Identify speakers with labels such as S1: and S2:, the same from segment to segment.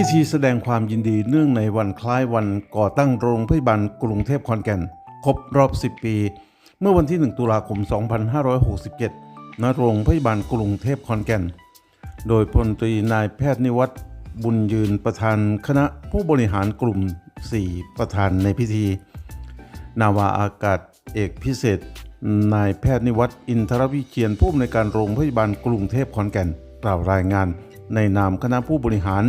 S1: พิธีแสดงความยินดีเนื่องในวันคล้ายวันก่อตั้งโรงพยาบาลกรุงเทพคอนแก่น ครบรอบ 10 ปี เมื่อวันที่ 1 ตุลาคม 2567 ณ โรงพยาบาลกรุงเทพคอนแก่น โดยพลตรีนายแพทย์นิวัฒน์บุญยืนประธานคณะผู้บริหารกลุ่ม 4 ประธานในพิธี นาวาอากาศเอกพิเศษ นายแพทย์นิวัฒน์อินทรวิเชียนผู้อำนวยการโรงพยาบาลกรุงเทพขอนแก่น กล่าวรายงานในนามคณะผู้บริหาร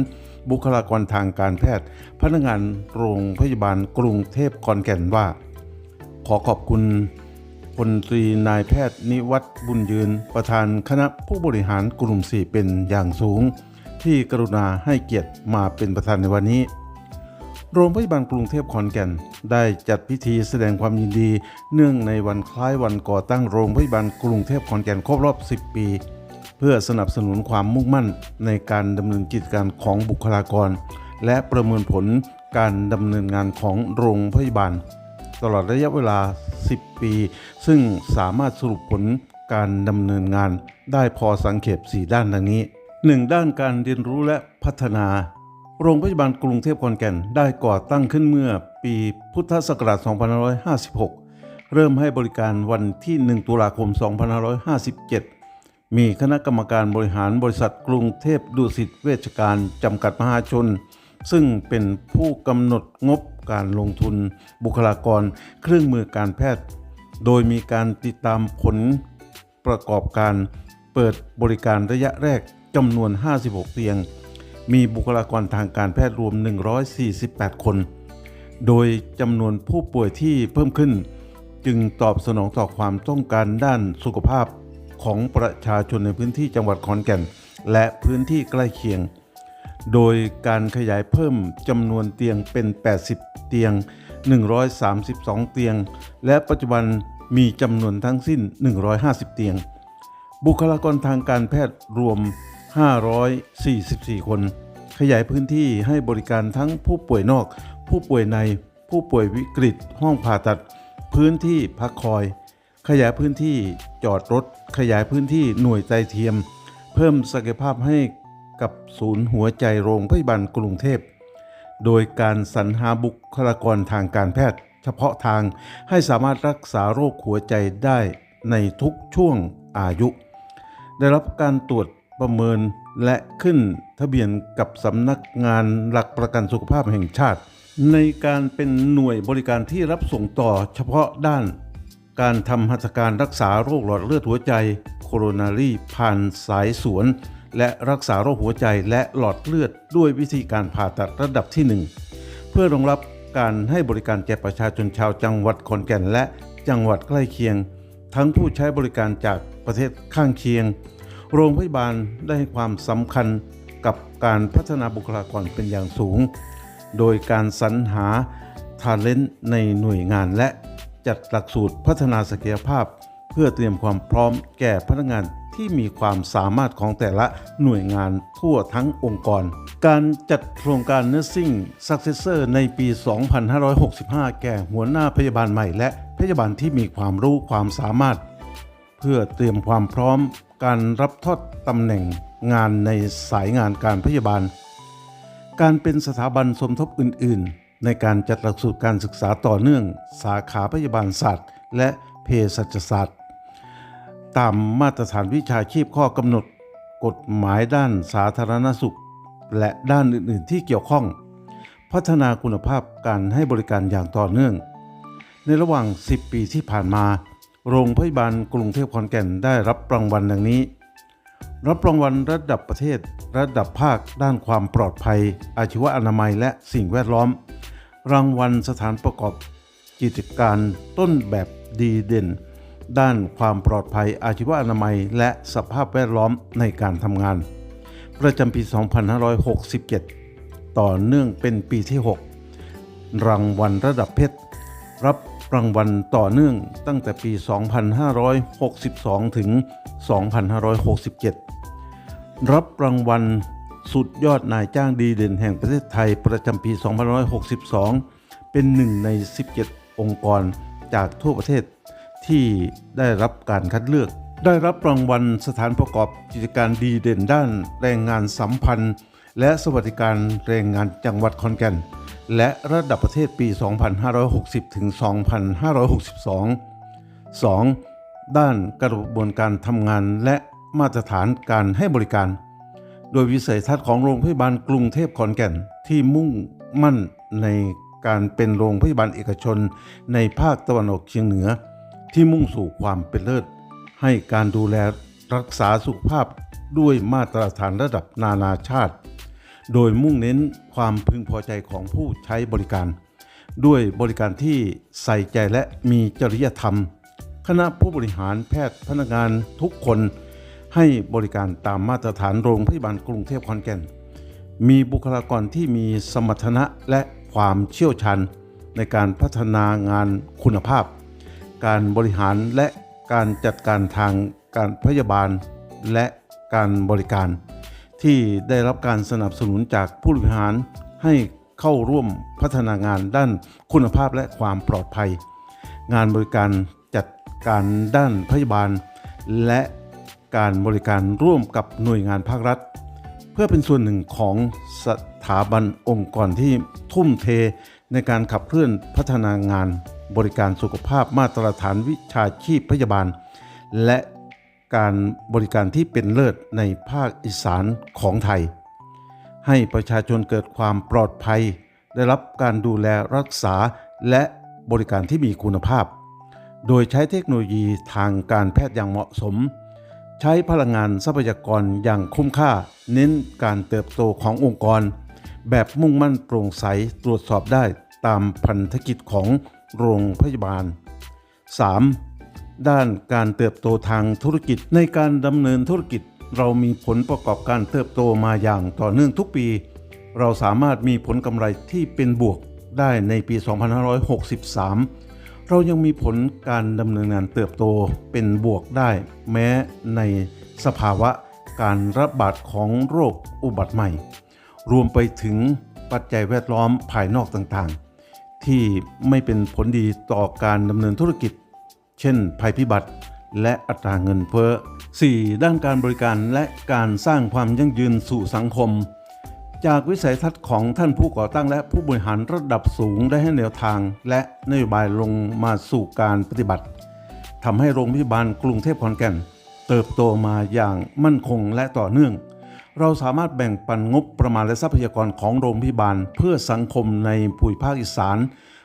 S1: บุคลากรทางการแพทย์ พนักงานโรงพยาบาลกรุงเทพขอนแก่นว่า ขอขอบคุณพลตรีนายแพทย์นิวัฒน์บุญยืน ประธานคณะผู้บริหารกลุ่ม 4 เป็นอย่างสูง ที่กรุณาให้เกียรติมาเป็นประธานในวันนี้ โรงพยาบาลกรุงเทพขอนแก่น ได้จัดพิธีแสดงความยินดี เนื่องในวันคล้ายวันก่อตั้งโรงพยาบาลกรุงเทพขอนแก่นครบรอบ 10 ปี เพื่อสนับสนุนความมุ่งมั่นในการดำเนินกิจการของบุคลากร และประเมินผลการดำเนินงานของโรงพยาบาล ตลอดระยะเวลา 10 ปี ซึ่งสามารถสรุปผลการดำเนินงานได้พอสังเขป4ด้านดังนี้ 1. ด้านการเรียนรู้และพัฒนา โรงพยาบาลกรุงเทพขอนแก่นได้ก่อตั้งขึ้นเมื่อปีพุทธศักราช 2556 เริ่มให้บริการวันที่ 1 ตุลาคม 2557 มีคณะกรรมการบริหารบริษัทกรุงเทพดุสิตเวชการจำกัดมหาชน ซึ่งเป็นผู้กำหนดงบการลงทุน บุคลากร เครื่องมือการแพทย์ โดยมีการติดตามผลประกอบการเปิดบริการระยะแรกจำนวน 56 เตียง มีบุคลากรทางการแพทย์รวม 148 คน โดยจำนวนผู้ป่วยที่เพิ่มขึ้น จึงตอบสนองต่อความต้องการด้านสุขภาพ ของประชาชนในพื้นที่จังหวัดขอนแก่น และพื้นที่ใกล้เคียง โดยการขยายเพิ่มจำนวนเตียงเป็น 80 เตียง 132 เตียง และปัจจุบันมีจำนวนทั้งสิ้น 150 เตียง บุคลากรทางการแพทย์รวม 544 คน ขยายพื้นที่ให้บริการทั้งผู้ป่วยนอก ผู้ป่วยใน ผู้ป่วยวิกฤต ห้องผ่าตัด พื้นที่พักคอย ขยายพื้นที่จอดรถ ขยายพื้นที่หน่วยใจเทียม เพิ่มศักยภาพให้กับศูนย์หัวใจโรงพยาบาลกรุงเทพ โดยการสรรหาบุคลากรทางการแพทย์ เฉพาะทางให้สามารถรักษาโรคหัวใจได้ในทุกช่วงอายุ ได้รับการตรวจประเมินและขึ้นทะเบียนกับสำนักงานหลักประกันสุขภาพแห่งชาติ ในการเป็นหน่วยบริการที่รับส่งต่อเฉพาะด้าน การทำหัตถการรักษาโรคหลอดเลือดหัวใจโคโรนารีผ่านสายสวน และรักษาโรคหัวใจและหลอดเลือดด้วยวิธีการผ่าตัดระดับที่ 1 เพื่อรองรับการให้บริการแก่ประชาชนชาวจังหวัดขอนแก่นและจังหวัดใกล้เคียง ทั้งผู้ใช้บริการจากประเทศข้างเคียง โรงพยาบาลได้ให้ความสำคัญกับการพัฒนาบุคลากรเป็นอย่างสูง โดยการสรรหาทาเลนต์ในหน่วยงานและ จัดหลักสูตรพัฒนาศักยภาพ เพื่อเตรียมความพร้อมแก่พนักงานที่มีความสามารถของแต่ละหน่วยงานทั่วทั้งองค์กร การจัดโครงการ Nursing Successor ในปี 2565 แก่หัวหน้าพยาบาลใหม่และพยาบาลที่มีความรู้ความสามารถ เพื่อเตรียมความพร้อมการรับทอดตำแหน่งงานในสายงานการพยาบาล การเป็นสถาบันสมทบอื่น ๆ ในการจัดหลักสูตรการศึกษาต่อเนื่อง สาขาพยาบาลศาสตร์ และเภสัชศาสตร์ ตามมาตรฐานวิชาชีพข้อกำหนด กฎหมายด้านสาธารณสุข และด้านอื่น ๆ ที่เกี่ยวข้อง พัฒนาคุณภาพการให้บริการอย่างต่อเนื่อง ในระหว่าง 10 ปีที่ผ่านมา โรงพยาบาลกรุงเทพขอนแก่นได้รับรางวัลดังนี้ รับรางวัลระดับประเทศ ระดับภาค ด้านความปลอดภัย อาชีวอนามัยและสิ่งแวดล้อม รางวัลสถานประกอบกิจการต้นแบบดีเด่น ด้านความปลอดภัยอาชีวอนามัย และสภาพแวดล้อมในการทำงาน ประจำปี 2567 ต่อเนื่องเป็นปีที่ 6 รางวัลระดับเพชร รับรางวัลต่อเนื่องตั้งแต่ปี 2562 ถึง 2567 รับรางวัล สุดยอดนายจ้างดีเด่นแห่งประเทศไทยประจำปี2562 เป็นหนึ่งใน 17 องค์กรจากทั่วประเทศ ที่ได้รับการคัดเลือก ได้รับรางวัลสถานประกอบกิจการดีเด่นด้านแรงงานสัมพันธ์ และสวัสดิการแรงงานจังหวัดขอนแก่น และระดับประเทศปี 2560 ถึง 2562 2. ด้านกระบวนการทำงานและมาตรฐานการให้บริการ โดยวิสัยทัศน์ของโรงพยาบาลกรุงเทพขอนแก่น ที่มุ่งมั่นในการเป็นโรงพยาบาลเอกชน ในภาคตะวันออกเฉียงเหนือ ที่มุ่งสู่ความเป็นเลิศ ให้การดูแลรักษาสุขภาพด้วยมาตรฐานระดับนานาชาติ โดยมุ่งเน้นความพึงพอใจของผู้ใช้บริการ ด้วยบริการที่ใส่ใจและมีจริยธรรม คณะผู้บริหารแพทย์พนักงานทุกคน ให้บริการตามมาตรฐานโรงพยาบาลกรุงเทพขอนแก่น มีบุคลากรที่มีสมรรถนะและความเชี่ยวชาญในการพัฒนางานคุณภาพ การบริหารและการจัดการทางการพยาบาลและการบริการ ที่ได้รับการสนับสนุนจากผู้บริหารให้เข้าร่วมพัฒนางานด้านคุณภาพและความปลอดภัย งานบริการจัดการด้านพยาบาล และ การบริการร่วมกับหน่วยงานภาครัฐ เพื่อเป็นส่วนหนึ่งของสถาบันองค์กรที่ทุ่มเทในการขับเคลื่อนพัฒนางานบริการสุขภาพมาตรฐานวิชาชีพพยาบาล และการบริการที่เป็นเลิศในภาคอีสานของไทย ให้ประชาชนเกิดความปลอดภัย ได้รับการดูแลรักษาและบริการที่มีคุณภาพ โดยใช้เทคโนโลยีทางการแพทย์อย่างเหมาะสม ใช้พลังงานทรัพยากรอย่างคุ้มค่า เน้นการเติบโตขององค์กร แบบมุ่งมั่นโปร่งใสตรวจสอบได้ตามพันธกิจของโรงพยาบาล 3. ด้านการเติบโตทางธุรกิจในการดำเนินธุรกิจ เรามีผลประกอบการเติบโตมาอย่างต่อเนื่องทุกปี เราสามารถมีผลกำไรที่เป็นบวกได้ในปี 2563 เรายังมีผลการดำเนินงานเติบโตเป็นบวกได้ แม้ในสภาวะการระบาดของโรคอุบัติใหม่ รวมไปถึงปัจจัยแวดล้อมภายนอกต่างๆ ที่ไม่เป็นผลดีต่อการดำเนินธุรกิจ เช่น ภัยพิบัติและอัตราเงินเฟ้อ 4. ด้านการบริการและการสร้างความยั่งยืนสู่สังคม จากวิสัยทัศน์ของท่านผู้ก่อตั้งและผู้บริหารระดับสูงได้ให้แนวทาง และนโยบายลงมาสู่การปฏิบัติทำให้โรงพยาบาลกรุงเทพขอนแก่น เติบโตมาอย่างมั่นคงและต่อเนื่อง เราสามารถแบ่งปันงบประมาณและทรัพยากรของโรงพยาบาล เพื่อสังคมในภูมิภาคอีสาน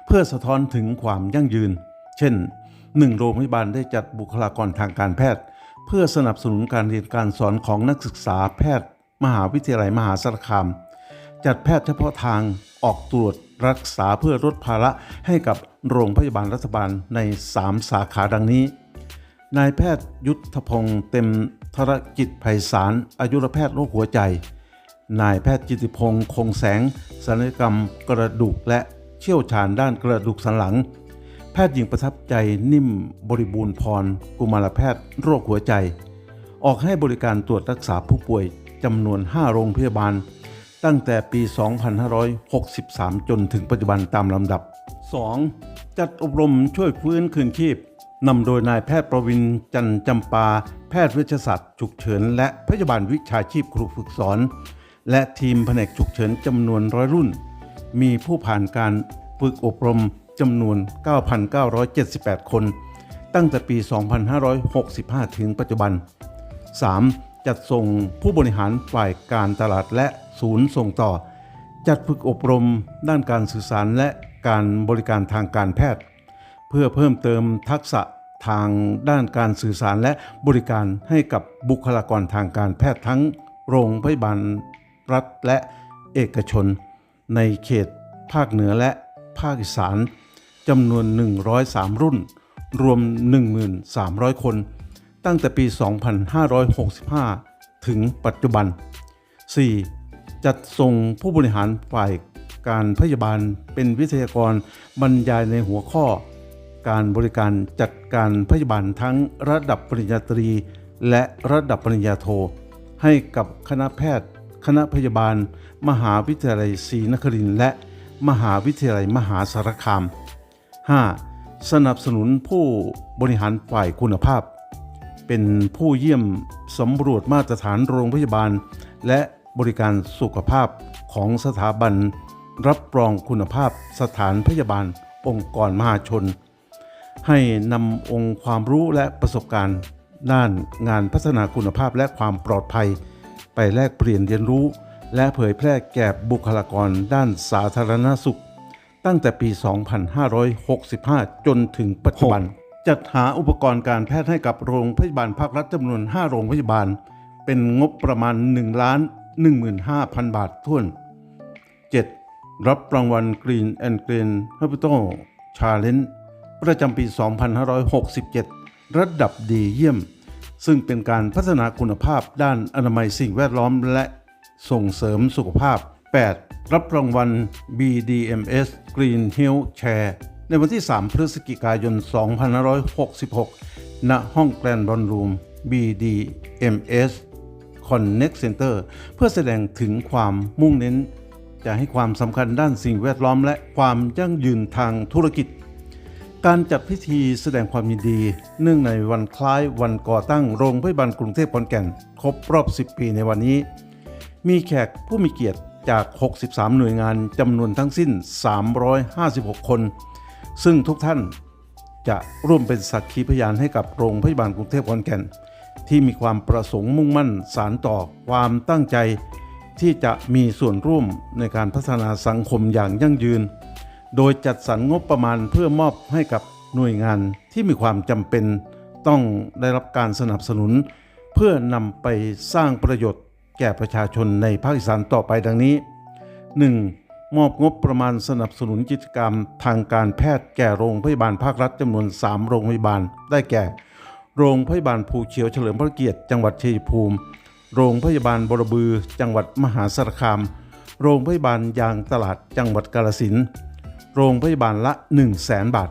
S1: เพื่อสะท้อนถึงความยั่งยืน เช่น 1 โรงพยาบาลได้จัดบุคลากรทางการแพทย์ เพื่อสนับสนุนการเรียนการสอนของนักศึกษาแพทย์ มหาวิทยาลัยมหาสารคาม จัดแพทย์เฉพาะทางออกตรวจรักษาเพื่อลดภาระให้กับโรงพยาบาลรัฐบาลใน 3 สาขาดังนี้ นายแพทย์ยุทธพงศ์เต็มธรกิจไพศาลอายุรแพทย์โรคหัวใจ นายแพทย์จิติพงศ์คงแสงศัลยกรรมกระดูกและเชี่ยวชาญด้านกระดูกสันหลัง แพทย์หญิงประทับใจนิ่มบริบูรณ์พร กุมารแพทย์โรคหัวใจ ออกให้บริการตรวจรักษาผู้ป่วย จำนวน 5 โรงพยาบาล ตั้งแต่ปี 2563 จนถึงปัจจุบันตามลำดับ 2. จัดอบรมช่วยฟื้นคืนชีพนำโดยนายแพทย์ประวินจันจำปา แพทย์เวชศาสตร์ฉุกเฉิน และพยาบาลวิชาชีพครูฝึกสอน และทีมแผนกฉุกเฉินจำนวนร้อยรุ่น มีผู้ผ่านการฝึกอบรมจำนวน 9,978 คน ตั้งแต่ปี 2565 ถึงปัจจุบัน 3. จัดส่งผู้บริหารฝ่ายการตลาดและศูนย์ส่งต่อ จัดฝึกอบรมด้านการสื่อสารและการบริการทางการแพทย์ เพื่อเพิ่มเติมทักษะทางด้านการสื่อสารและบริการให้กับบุคลากรทางการแพทย์ทั้งโรงพยาบาลรัฐและเอกชน ในเขตภาคเหนือและภาคอีสานจำนวน 103 รุ่น รวม 1,300 คน ตั้งแต่ปี 2565 ถึงปัจจุบัน 4. จัดส่งผู้บริหารฝ่ายการพยาบาลเป็นวิทยากรบรรยายในหัวข้อ การบริการจัดการพยาบาลทั้งระดับปริญญาตรี และระดับปริญญาโท ให้กับคณะแพทย์ คณะพยาบาล มหาวิทยาลัยศรีนครินทร์และมหาวิทยาลัยมหาสารคาม 5. สนับสนุนผู้บริหารฝ่ายคุณภาพ เป็นผู้เยี่ยมสำรวจมาตรฐานโรงพยาบาล และบริการสุขภาพของสถาบัน รับรองคุณภาพสถานพยาบาล องค์กรมหาชน ให้นำองค์ความรู้และประสบการณ์ ด้านงานพัฒนาคุณภาพและความปลอดภัย ไปแลกเปลี่ยนเรียนรู้ และเผยแพร่แก่บุคลากรด้านสาธารณสุข ตั้งแต่ปี 2565 จนถึงปัจจุบัน จัดหาอุปกรณ์การแพทย์ให้กับโรงพยาบาลภาครัฐจำนวน 5 โรงพยาบาล เป็นงบประมาณ1ล้าน15,000 บาทท้วน 7. รับรางวัล Green and Green Hospital Challenge ประจำปี 2567 ระดับดีเยี่ยม ซึ่งเป็นการพัฒนาคุณภาพด้านอนามัยสิ่งแวดล้อมและส่งเสริมสุขภาพ 8. รับรางวัล BDMS Green Health Chair ในวันที่ 3 พฤศจิกายน 2566 ณ ห้องแกรนด์บอลรูม BDMS Connect Center เพื่อแสดงถึงความมุ่งเน้น จะให้ความสำคัญด้านสิ่งแวดล้อมและความยั่งยืนทางธุรกิจ การจัดพิธีแสดงความยินดี เนื่องในวันคล้ายวันก่อตั้งโรงพยาบาลกรุงเทพขอนแก่น ครบรอบ 10 ปีในวันนี้ มีแขกผู้มีเกียรติจาก 63 หน่วยงานจำนวนทั้งสิ้น 356 คน ซึ่งทุกท่านจะร่วมเป็นสักขีพยานให้กับโรงพยาบาลกรุงเทพขอนแก่น ที่มีความประสงค์มุ่งมั่นสารต่อความตั้งใจ ที่จะมีส่วนร่วมในการพัฒนาสังคมอย่างยั่งยืน โดยจัดสรรงบประมาณเพื่อมอบให้กับหน่วยงานที่มีความจำเป็นต้องได้รับการสนับสนุน เพื่อนำไปสร้างประโยชน์แก่ประชาชนในภาคอีสานต่อไปดังนี้ 1. มอบงบประมาณสนับสนุนกิจกรรมทางการแพทย์แก่โรงพยาบาลภาครัฐจำนวน 3 โรงพยาบาล ได้แก่ โรงพยาบาลภูเขียวเฉลิมพระเกียรติจังหวัดชัยภูมิ โรงพยาบาลบรบือ จังหวัดมหาสารคาม โรงพยาบาลยางตลาดจังหวัดกาฬสินธุ์โรงพยาบาลละ 1 0 0 0 0แสนบาท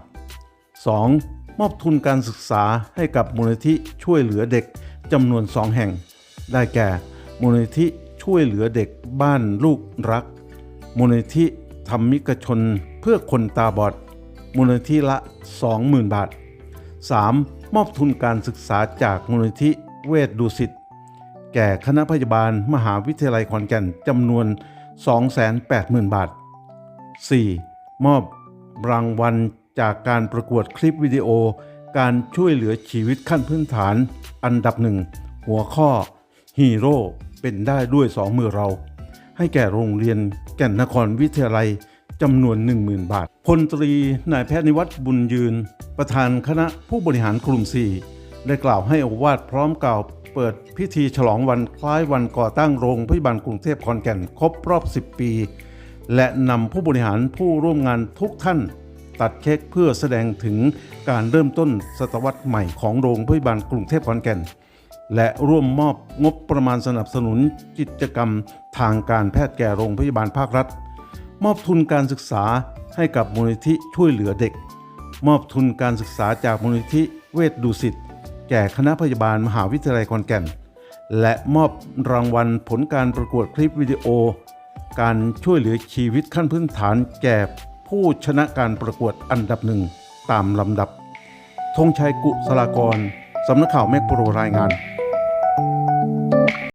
S1: 2. มอบทุนการศึกษาให้กับมูลนิธิช่วยเหลือเด็กจำนวน 2 แห่ง ได้แก่มูลนิธิช่วยเหลือเด็กบ้านลูกรัก มูลนิธิธรรมิกชนเพื่อคนตาบอด มูลนิธิละ 20,000 บาท 3. มอบทุนการศึกษาจากมูลนิธิเวชดุสิตแก่คณะพยาบาลมหาวิทยาลัยขอนแก่นจำนวน 280,000 บาท 4. มอบรางวัลจากการประกวดคลิปวิดีโอ การช่วยเหลือชีวิตขั้นพื้นฐาน อันดับหนึ่งหัวข้อฮีโร่เป็นได้ด้วยสองมือเรา ให้แก่โรงเรียนแก่นนครวิทยาลัยจำนวน 10,000 บาท พลตรีนายแพทย์นิวัฒน์บุญยืน ประธานคณะผู้บริหารกลุ่ม 4 ได้กล่าวให้อวาทพร้อมกล่าวเปิดพิธีฉลองวันคล้ายวันก่อตั้งโรงพยาบาลกรุงเทพขอนแก่นครบรอบ 10 ปี และนำผู้บริหารผู้ร่วมงานทุกท่าน ตัดเค้กเพื่อแสดงถึงการเริ่มต้นศตวรรษใหม่ของโรงพยาบาลกรุงเทพขอนแก่น และร่วมมอบงบประมาณสนับสนุนกิจกรรม ทางการแพทย์แก่โรงพยาบาลภาครัฐ มอบทุนการศึกษาให้กับมูลนิธิช่วยเหลือเด็ก มอบทุนการศึกษาจากมูลนิธิเวชดุสิตแก่คณะพยาบาลมหาวิทยาลัยขอนแก่น และมอบรางวัลผลการประกวดคลิปวิดีโอ การช่วยเหลือชีวิตขั้นพื้นฐานแก่ผู้ชนะการประกวดอันดับหนึ่งตามลำดับธงชัยกุศลากร สำนักข่าวแมกโปรรายงาน